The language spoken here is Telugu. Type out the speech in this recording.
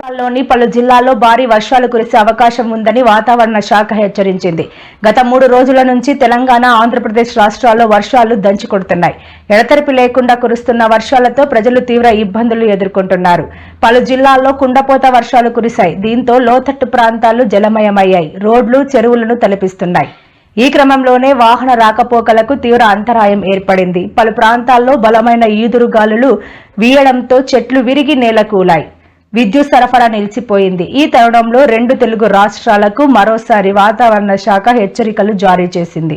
రాష్ట్రాల్లోని పలు జిల్లాల్లో భారీ వర్షాలు కురిసే అవకాశం ఉందని వాతావరణ శాఖ హెచ్చరించింది. గత మూడు రోజుల నుంచి తెలంగాణ ఆంధ్రప్రదేశ్ రాష్ట్రాల్లో వర్షాలు దంచుకొడుతున్నాయి. ఎడతెరిపి లేకుండా కురుస్తున్న వర్షాలతో ప్రజలు తీవ్ర ఇబ్బందులు ఎదుర్కొంటున్నారు. పలు జిల్లాల్లో కుండపోత వర్షాలు కురిశాయి. దీంతో లోతట్టు ప్రాంతాలు జలమయమయ్యాయి. రోడ్లు చెరువులను తలపిస్తున్నాయి. ఈ క్రమంలోనే వాహన రాకపోకలకు తీవ్ర అంతరాయం ఏర్పడింది. పలు ప్రాంతాల్లో బలమైన ఈదురుగాలులు వీయడంతో చెట్లు విరిగి నేలకూలాయి విద్యుత్ సరఫరా నిలిచిపోయింది. ఈ తరుణంలో రెండు తెలుగు రాష్ట్రాలకు మరోసారి వాతావరణ శాఖ హెచ్చరికలు జారీ చేసింది.